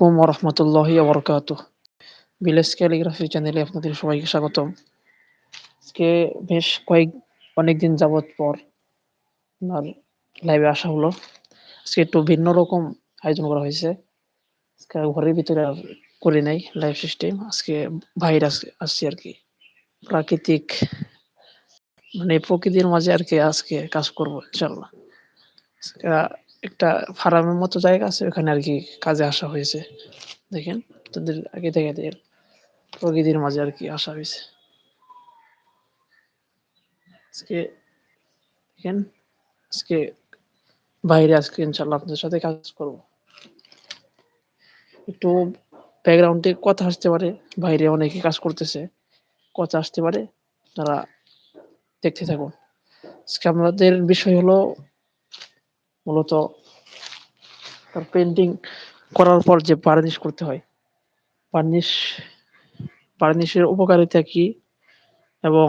আলাইকুম ওরহমতুল্লাহি ক্যালিগ্রাফি চ্যানেলে আপনাদের সবাইকে আজকে বেশ কয়েক অনেকদিন যাবত পর আপনার লাইভে আসা হলো। আজকে একটু ভিন্ন রকম আয়োজন করা হয়েছে। আজকে ঘরের ভিতরে আর করি নাই লাইভ সিস্টেম আজকে বাইরে আসছি আর কি। প্রাকৃতিক মানে প্রকৃতির মাঝে আর কি আজকে কাজ করব ইনশাল্লাহ একটা ফার্মের মতো জায়গা আছে, ওখানে আর কি কাজে আসা হয়েছে। দেখেন, তাদের আগে থেকে প্রকৃতির মাঝে আর কি আসা হয়েছে। আজকে দেখেন, আজকে বাইরে আজকে ইনশাল্লাহ আপনাদের সাথে কাজ করব। একটু ব্যাকগ্রাউন্ডে কথা আসতে পারে, বাইরে অনেকে কাজ করতেছে, কথা আসতে পারে, তারা দেখতে থাকুন। আজকে আমাদের বিষয় হলো মূলত তার পেন্টিং করার পর যে বার্নিশ করতে হয়। বার্নিশ বার্নিশের উপকারিতা কি এবং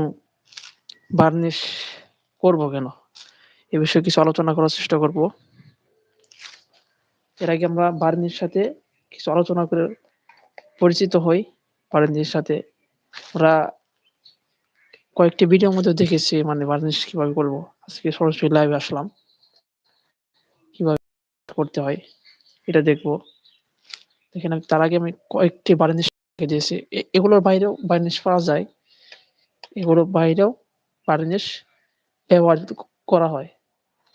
বার্নিশ করব কেন? এ বিষয়ে কিছু আলোচনা করার চেষ্টা করব। এর আগে আমরা বার্নিশ সাথে কিছু আলোচনা করে পরিচিত হই। বার্নির সাথে আমরা কয়েকটি ভিডিওর মধ্যে দেখেছি মানে বার্নিশ কীভাবে করব। আজকে সরাসরি লাইভে আসলাম। করতে হয়। এটা দেখব। দেখেন তার আগে আমি কয়েকটি বার্নিশ দিয়েছি। এগুলোর বাইরেও বার্নিশ পাওয়া যায়। এগুলোর বাইরেও বার্নিশ ব্যবহার করা হয়।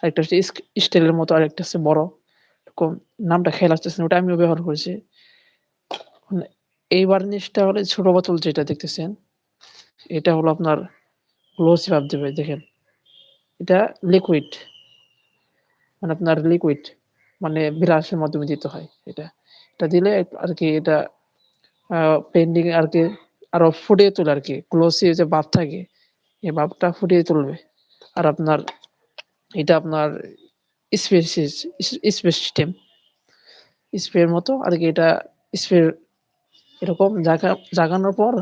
আরেকটা হচ্ছে স্টিলের মতো আরেকটা হচ্ছে বড়। এরকম নামটা খেয়াল আসতেছে ওটা আমিও ব্যবহার করেছি। মানে এই বার্নিশটা হলে ছোট বোতল যেটা দেখতেছেন, এটা হলো আপনার গ্লোসি ভাব দেবে, দেখেন। এটা লিকুইড মানে আপনার লিকুইড মানে ব্রাশের মাধ্যমে দিতে হয় এটা। এটা দিলে আর কি এটা পেন্টিং আর কি আরও ফুটিয়ে তোলে আর কি গ্লোসি যে ভাব থাকে, এই ভাবটা ফুটিয়ে তুলবে। আর আপনার, এটা আপনার স্পেসিস, স্পেস সিস্টেম স্প্রের মতো আর কি এটা স্প্রে এরকম জাগা, জাগানোর পর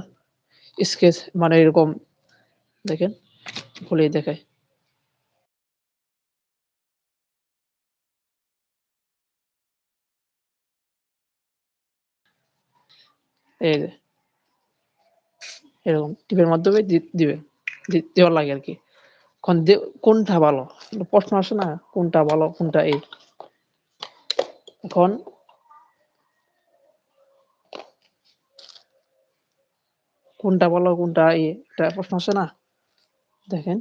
স্কেচ মানে এরকম দেখেন ভুলেই দেখায়। এই এরকম টিপের মাধ্যমে দিবেন দেওয়া লাগে আর কি। কোনটা ভালো? প্রশ্ন আসে না, কোনটা ভালো, কোনটা এই। এখন কোনটা ভালো, কোনটা এই, এটা প্রশ্ন আসে না? দেখেন।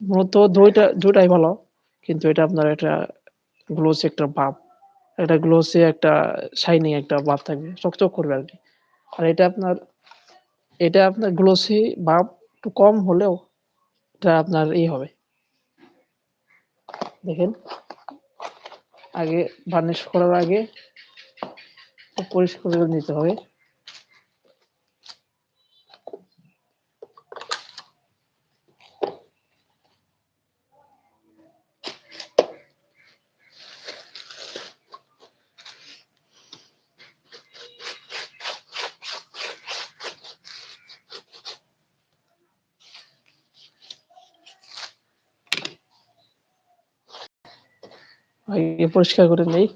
মূলত দুইটা, দুইটাই ভালো, কিন্তু এটা আপনার একটা গ্লোসি একটা ভাব। একটা গ্লোসি একটা শাইনিং একটা ভাব থাকবে। চকচক করবে আর কি। আর এটা আপনার এটা আপনার গ্লোসি ভাব একটু কম হলেও এটা আপনার এই হবে। দেখেন। আগে বার্নিশ করার আগে পরিষ্কার করে নিতে হবে। আগে পরিষ্কার করে নেই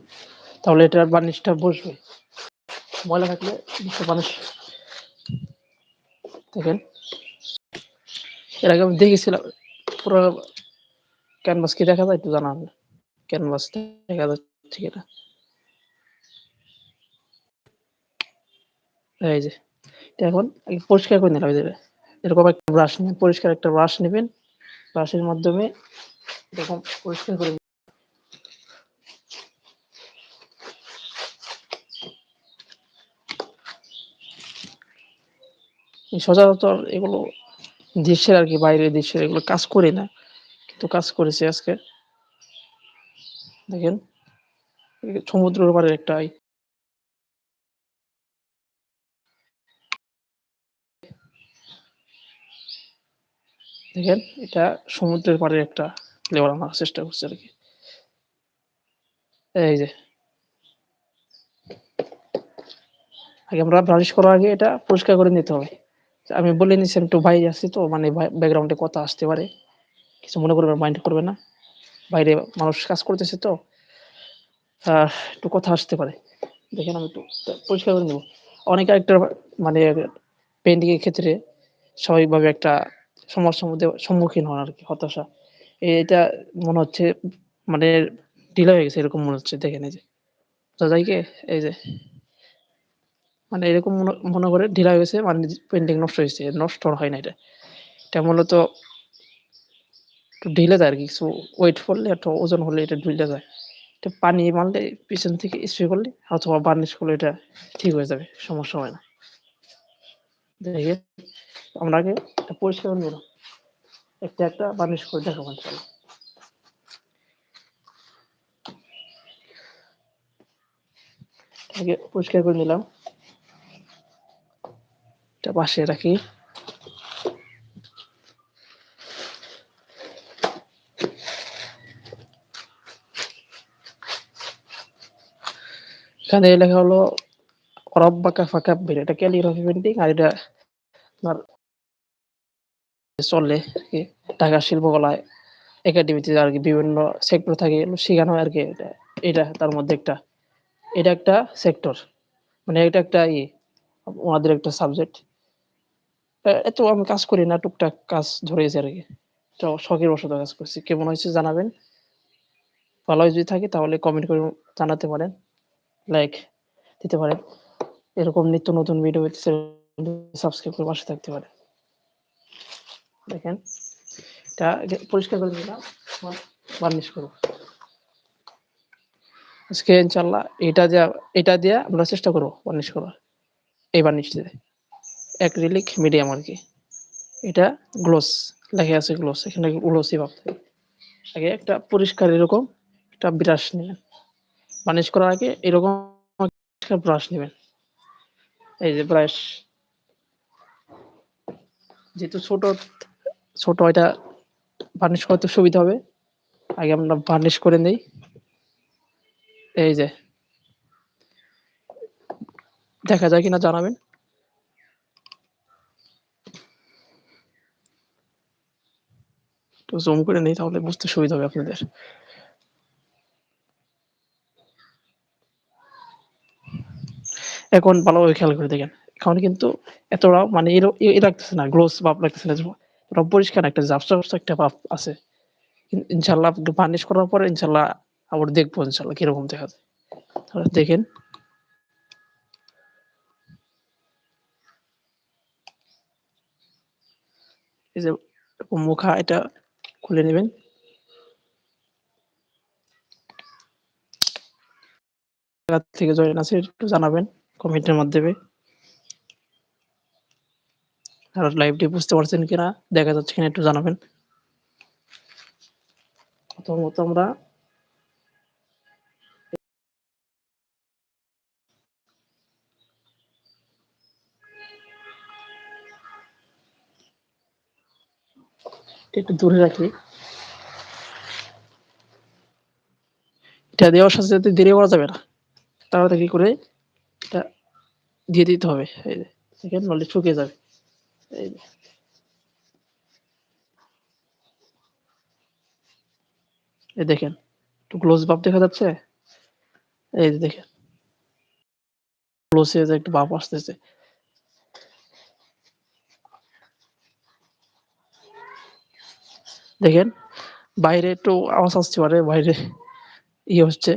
তাহলে এটার বার্নিশটা বসবে। ময়লা থাকলে বার্নিশ দেখেন, এর আগে আমি দেখেছিলাম, পুরো ক্যানভাস কি দেখা যায় একটু জানান? ক্যানভাস দেখা যাচ্ছে কিনা? এই যে এখন পরিষ্কার করে নিলাম এরকম একটা ব্রাশ নেবেন, পরিষ্কার একটা ব্রাশ নেবেন ব্রাশের মাধ্যমে এরকম পরিষ্কার করে সচরাচর এগুলো দেশের আর কি বাইরের দেশের এগুলো কাজ করি না, কিন্তু কাজ করেছি আজকে। দেখেন সমুদ্রের পারে একটা দেখেন, এটা সমুদ্রের পাড়ে একটা ফ্লেভার আনার চেষ্টা করছে আর কি। এই যে। আগে আমরা ব্রাশ করার আগে এটা পরিষ্কার করে নিতে হবে। আমি বলে নিচ্ছি একটু বাইরে আসছি তো মানে ব্যাকগ্রাউন্ডে কথা আসতে পারে কিছু মনে করবে মাইন্ড করবে না বাইরে মানুষ কাজ করতেছে তো একটু কথা আসতে পারে। দেখেন আমি একটু পরিষ্কার করে নেব। অনেকে আরেকটা মানে পেইন্টিং এর ক্ষেত্রে স্বাভাবিকভাবে একটা সমস্যার মধ্যে সম্মুখীন হন আর কি হতাশা। এটা মনে হচ্ছে মানে ঢিলা হয়ে গেছে, এরকম মনে হচ্ছে, দেখেন এই যে। বোঝা যায় এই যে। মানে এরকম মনে করে ঢিলা হয়ে গেছে মানে পেইন্টিং নষ্ট হইছে। নষ্ট হয় না এটা। এটা মূলত ঢিলে যায় আরকি কিছু ওয়েট পড়লে একটু ওজন হলে এটা ঢইলা যায়। এটা পানি মারলে পিছন থেকে স্প্রে করলে অথবা বার্নিশ করলে এটা ঠিক হয়ে যাবে। সমস্যা হয় না। দেখেন আমরা আগে পরিষ্কার করে একটা, একটা বার্নিশ করে দেখাবো আগে পরিষ্কার করে নিলাম। পাশে রাখি। এখানে লেখা হলো রব্বাকা ফাকাব্বির এটা ক্যালিগ্রাফি পেইন্টিং আর এটা আপনার চলে ঢাকা শিল্পকলায় একাডেমিতে আরকি বিভিন্ন সেক্টর থাকে শেখানো হয় আরকি এটা। এটা তার মধ্যে একটা। এটা একটা সেক্টর। মানে এটা একটা ইয়ে ওনাদের একটা সাবজেক্ট। এত আমি কাজ করি না, টুকটাক কাজ ধরেছি আরকি। তো শখের বশত কাজ করছি। কেমন হয়েছে জানাবেন। ভালো যদি থাকে তাহলে কমেন্ট করে জানাতে পারেন। লাইক দিতে পারেন। এরকম নিত্য নতুন ভিডিও সাবস্ক্রাইব করে পাশে থাকতে পারেন। দেখেন, এটা পরিষ্কার করে দিলাম। বার্নিশ করব। আজকে ইনশাল্লাহ এটা দিয়া এটা দিয়া আমরা চেষ্টা করব বার্নিশ করার। এই বার্নিশ দিয়ে। অ্যাক্রিলিক মিডিয়াম আর কি এটা গ্লোস লেখা আছে গ্লোস এখানে গ্লসি ভাব থাকে। আগে একটা পরিষ্কার এরকম একটা ব্রাশ নেবেন বার্নিশ করার আগে এরকম ব্রাশ নেবেন এই যে ব্রাশ। যেহেতু ছোট, ছোট এটা বার্নিশ করতে সুবিধা হবে। আগে আমরা বার্নিশ করে নেই। এই যে। দেখা যায় কিনা জানাবেন। একটু জুম করে নেই, তাহলে বুঝতে সুবিধা হবে আপনাদের। এখন ভালোভাবে খেয়াল করে দেখেন। এখন কিন্তু এতটা মানে এ লাগতেছে না গ্লোস ভাব লাগতেছে না। পুরা পরিষ্কার একটা ঝাপসা একটা ভাব আছে। ইন, ইনশাআল্লাহ বার্নিশ করার পরে ইনশাআল্লাহ আবার দেখব ইনশাআল্লাহ কীরকম দেখা যায়। তাহলে দেখেন। এই যে মুখা, এটা খুলে নেবেন থেকে জয়েন আছে একটু জানাবেন কমেন্টের মাধ্যমে। আর লাইভটি বুঝতে পারছেন কিনা, দেখা যাচ্ছে কিনা, একটু জানাবেন। প্রথমত আমরা একটু দূরে রাখি। এটা দেওয়ার সাথে, সাথে দেরি করা যাবে না। তাড়াতাড়ি করে এটা দিয়ে দিতে হবে। এই যে দেখেন নইলে শুকিয়ে যাবে। এই যে। এই দেখেন একটু গ্লোজ ভাব দেখা যাচ্ছে? এই যে দেখেন। গ্লোসি যে একটা ভাব আসতেছে। দেখেন বাইরে একটু আওয়াজ আসছে পারে বাইরে ইয়ে হচ্ছে।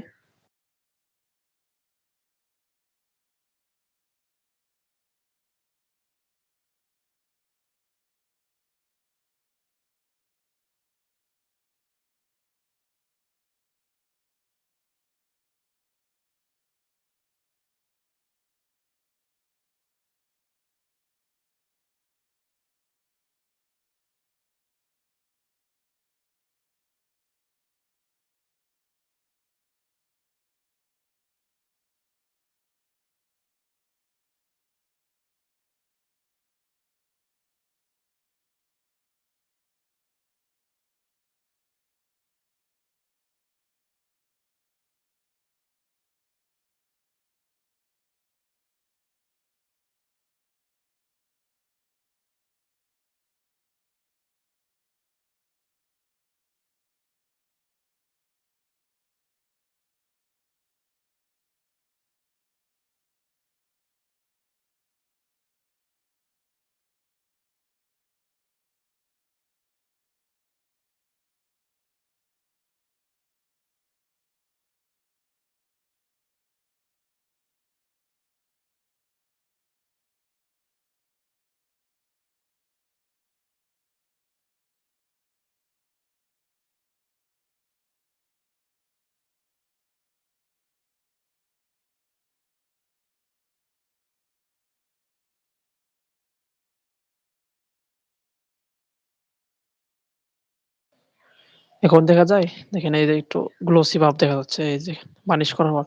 এখন দেখা যায়? দেখেন এই যে একটু গ্লোসি ভাব দেখা যাচ্ছে, এই যে বার্নিশ করার পর।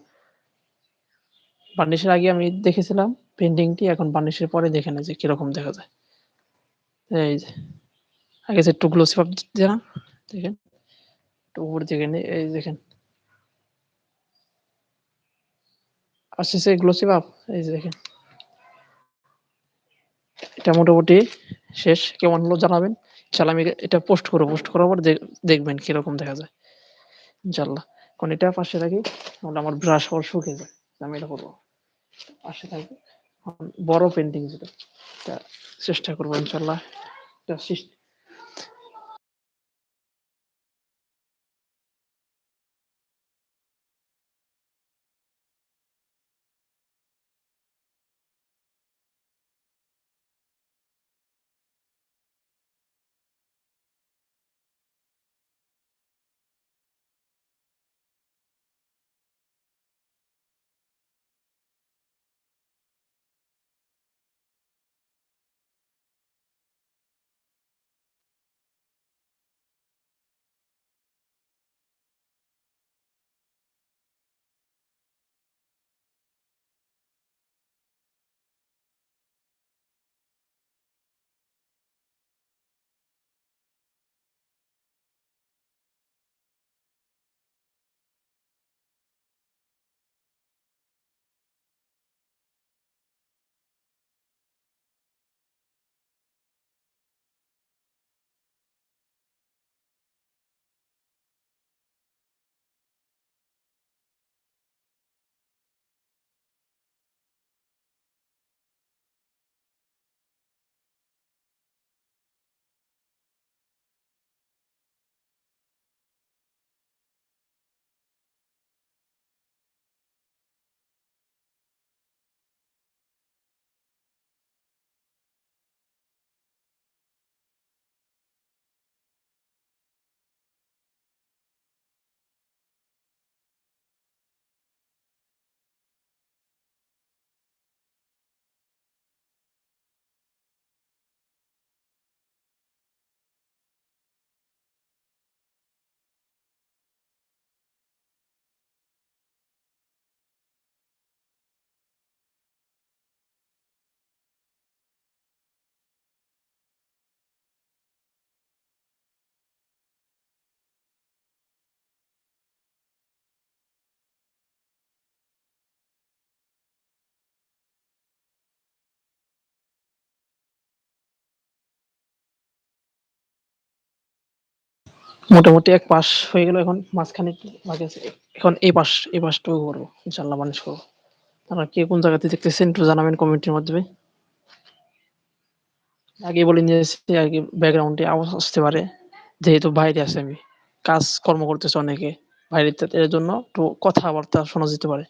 বার্নিশের আগে আমি দেখেছিলাম পেইন্টিংটি এখন বার্নিশের পরে দেখেন এই যে কীরকম দেখা যায়। এই যে, আগে যে একটু গ্লোসি ভাব না? দেখেন। একটু উপর দিকে এই দেখেন। আসতেছে গ্লোসি ভাব? এই যে দেখেন। এটা মোটামুটি শেষ। কেমন হলো জানাবেন। ইনশাআল্লাহ আমি এটা পোস্ট করব পোস্ট করার পর দেখবেন কীরকম দেখা যায়। ইনশাআল্লাহ। কোন এটা পাশে রাখি। তাহলে আমার ব্রাশ হওয়ার শুকিয়ে যায়। আমি এটা করব পাশে থাকবে। বড় পেন্টিং যেটা। চেষ্টা করব ইনশাল্লাহ এটা মোটামুটি এক পাশ হয়ে গেল এখন, মাঝখানে বাকি আছে। এখন এই পাশ, এই পাশটুকু করব। ইনশাআল্লাহ বার্নিশ করব। আপনারা কে কোন জায়গাতে দেখতেছেন একটু জানাবেন কমেন্টের মাধ্যমে। আগেই বলে নিয়েছি আরকি ব্যাকগ্রাউন্ডে আওয়াজ আসতে পারে। যেহেতু বাইরে আছি আমি। কাজ কর্ম করতেছে অনেকে। বাইরে এর জন্য একটু কথাবার্তা শোনা যেতে পারে।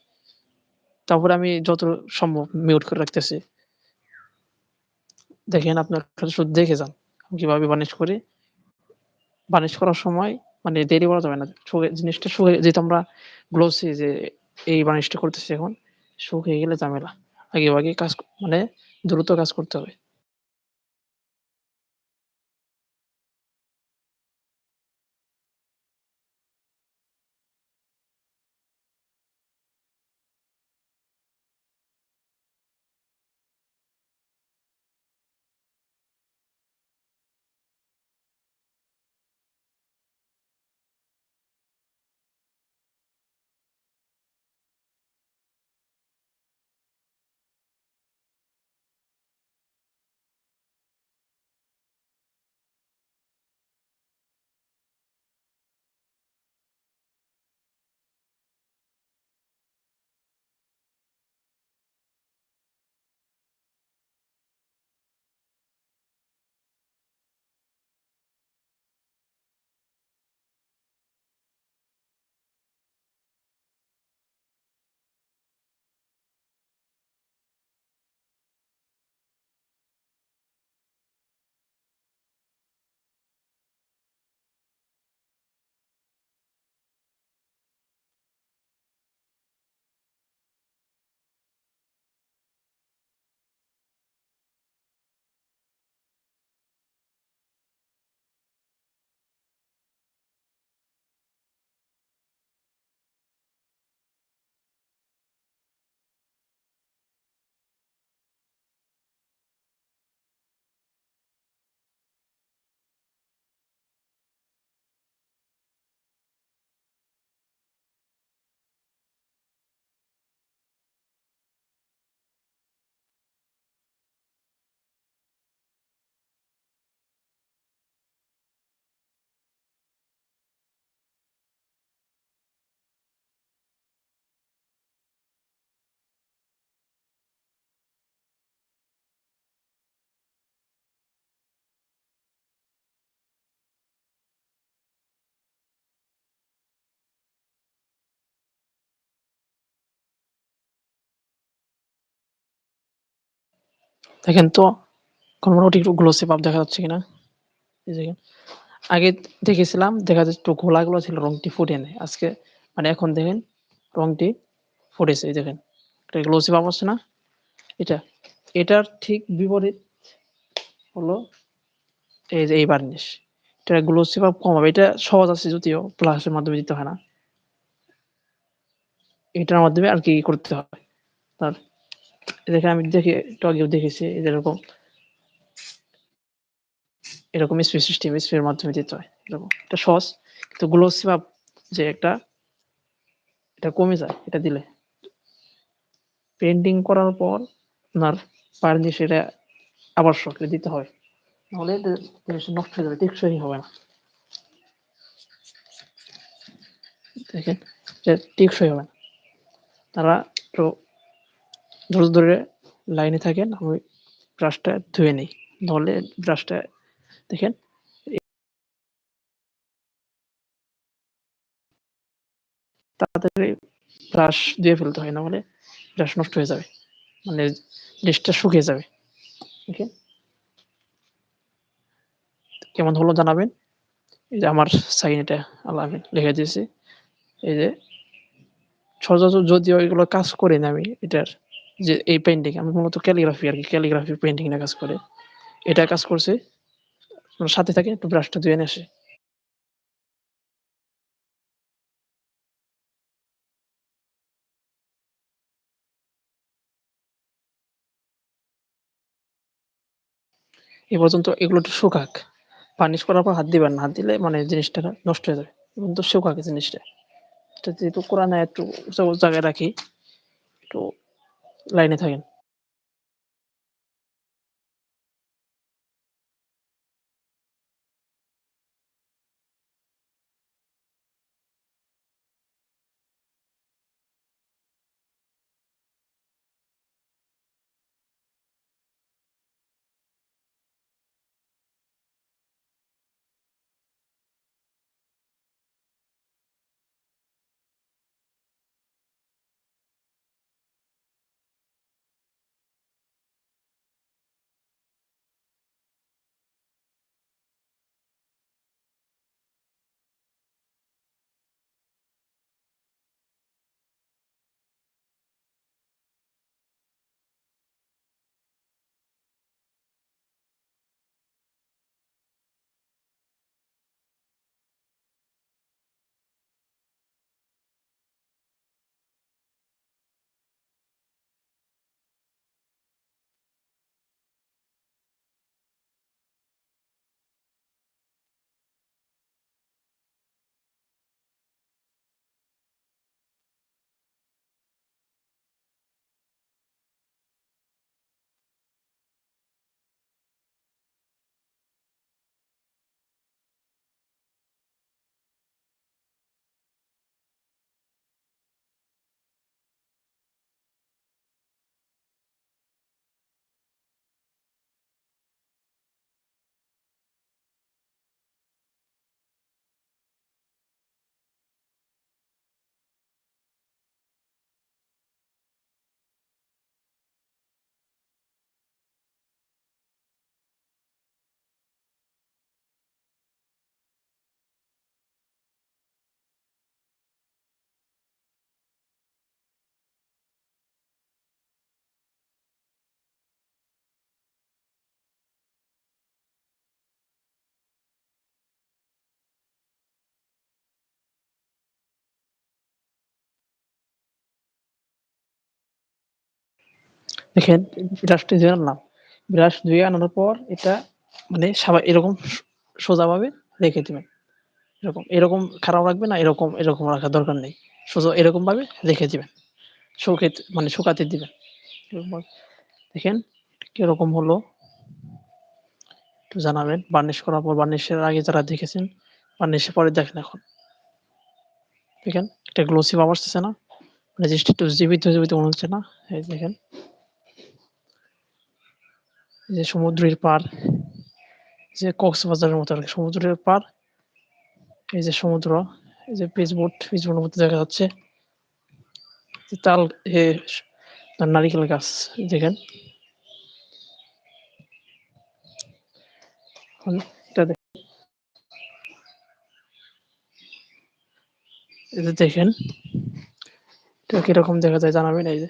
তারপরে আমি যত সম্ভব মিউট করে রাখতেছি। দেখেন আপনার শুধু দেখে যান। কীভাবে বার্নিশ করি। বার্নিশ করার সময় মানে দেরি করা যাবে না। জিনিসটা শুকে যেহেতু আমরা গ্লোসি যে এই বার্নিশটা করতেছি এখন। শুকিয়ে গেলে ঝামেলা। আগে আগে কাজ মানে দ্রুত কাজ করতে হবে। দেখেন তো, মোটামুটি একটু গ্লোসি ভাব দেখা যাচ্ছে কিনা। আগে দেখেছিলাম, দেখা যাচ্ছে একটু ঘোলা ঘোলা ছিল রংটি ফুটে নেই। আজকে মানে এখন দেখেন, রংটি ফুটেছে, এই দেখেন। এটা গ্লোসি ভাব আছে না? এটা, এটার ঠিক বিপরীত হলো এই যে এই বার্নিশ এটা গ্লোসি ভাব কম হবে, এটা সহজ আছে যদিও প্লাসের মাধ্যমে দিতে হয় না। এটার মাধ্যমে আর কি করতে হয়? তার দেখে আমি দেখে একটু আগেও দেখেছি এরকম। এরকম স্প্রে সিস্টেম স্প্রের মাধ্যমে দিতে হয়, এরকম। এটা সহজ, কিন্তু গ্লোসি ভাব যে একটা, এটা কমে যায়, এটা দিলে। পেন্টিং করার পর আপনার বার্নিশ এটা আবশ্যক দিতে হয়। নাহলে জিনিসটা নষ্ট হয়ে যাবে, টেকসই হবে না। দেখেন টেকসই হবে না। তারা ধৈর্য ধরে লাইনে থাকেন, আমি ব্রাশটা ধুয়ে নিই। নাহলে ব্রাশটা দেখেন, তাড়াতাড়ি ব্রাশ ধুয়ে ফেলতে হয় না হলে ব্রাশ নষ্ট হয়ে যাবে মানে জিনিসটা শুকিয়ে যাবে। ওকে কেমন হলো জানাবেন? এই যে আমার সাইন এটা, আল্লাহ আমি লিখে দিয়েছি। এই যে সচরাচর যদিও এগুলো কাজ করি না আমি, এটার যে এই পেন্টিং আমি মূলত ক্যালিগ্রাফি আর কি ক্যালিগ্রাফি পেন্টিং না কাজ করে। এটা কাজ করছে সাথে থাকে, একটু ব্রাশটা ধুয়ে আসে। এ পর্যন্ত এগুলো একটু শুকাক। পানিশ করার পর হাত দিবেন না, হাত দিলে মানে জিনিসটা নষ্ট হয়ে যাবে। এবং তো শুকাক জিনিসটা। যেহেতু কোরআনে একটু জায়গায় রাখি, একটু লাইনে থাকেন দেখেন ব্রাশটা ধুয়ে আনলাম। ব্রাশ ধুয়ে আনার পর এটা মানে সাবা এরকম সোজাভাবে রেখে দিবেন। এরকম এরকম খারাপ রাখবে না, এরকম এরকম রাখার দরকার নেই। সোজা এরকম ভাবে রেখে দিবেন। শুকে মানে শুকাতে দিবেন। দেখেন, কীরকম হলো। একটু জানাবেন বার্নিশ করার পর বার্নিশের আগে যারা দেখেছেন বার্নিশের পরে দেখেন এখন। দেখেন, একটা গ্লোসি ভাব আসতেছে না? মানে জিনিসটা একটু জীবিত জীবিত মনে হচ্ছে না? এই দেখেন। যে সমুদ্রের পার যে কক্সবাজারের মতো আর কি, সমুদ্রের পার এই যে সমুদ্র, এই যে পিচবোট পিচবোটের মধ্যে দেখা যাচ্ছে। তাল নারিকেল গাছ, দেখেন। এটা দেখেন, এটা কীরকম দেখা যায় জানাবেন? এই যে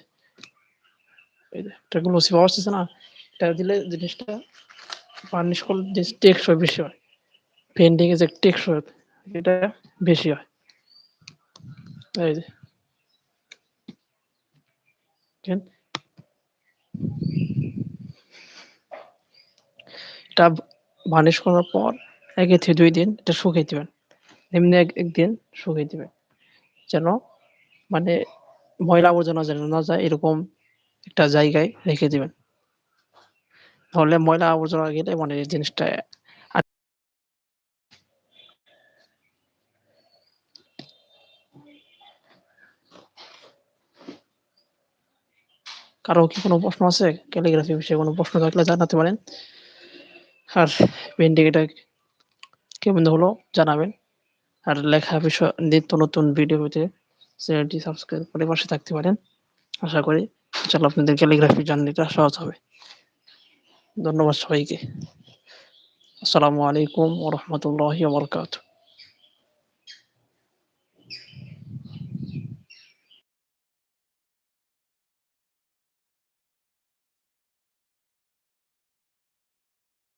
এই যে, এটা গ্লোসি পাওয়া না? এটা দিলে জিনিসটা বার্নিশ করলে যে টেকসই বেশি হয়। পেন্টিং এ যে টেকসই এটা বেশি হয়। এই যে। এটা বার্নিশ করার পর এক থেকে দুই দিন এটা শুকিয়ে দিবেন। এমনি এক, একদিন শুকিয়ে দিবেন। যেন মানে ময়লা আবর্জনা যেন না যায়, এরকম একটা জায়গায় রেখে দিবেন। তাহলে ময়লা আবর্জনা গেলে মানে এই জিনিসটা কারও কি কোনো প্রশ্ন আছে? ক্যালিগ্রাফি বিষয়ে কোনো প্রশ্ন থাকলে জানাতে পারেন। আর পেন্টিং এটা কেমন হলো জানাবেন। আর লেখা বিষয়, নিত্য নতুন ভিডিও পেতে চ্যানেলটি সাবস্ক্রাইব করে পাশে থাকতে পারেন। আশা করি, ইনশাআল্লাহ আপনাদের ক্যালিগ্রাফি জার্নিটা সহজ হবে। ধন্যবাদ সবাইকে। আসসালামু আলাইকুম ওয়া রাহমাতুল্লাহি ওয়া বারাকাতুহু।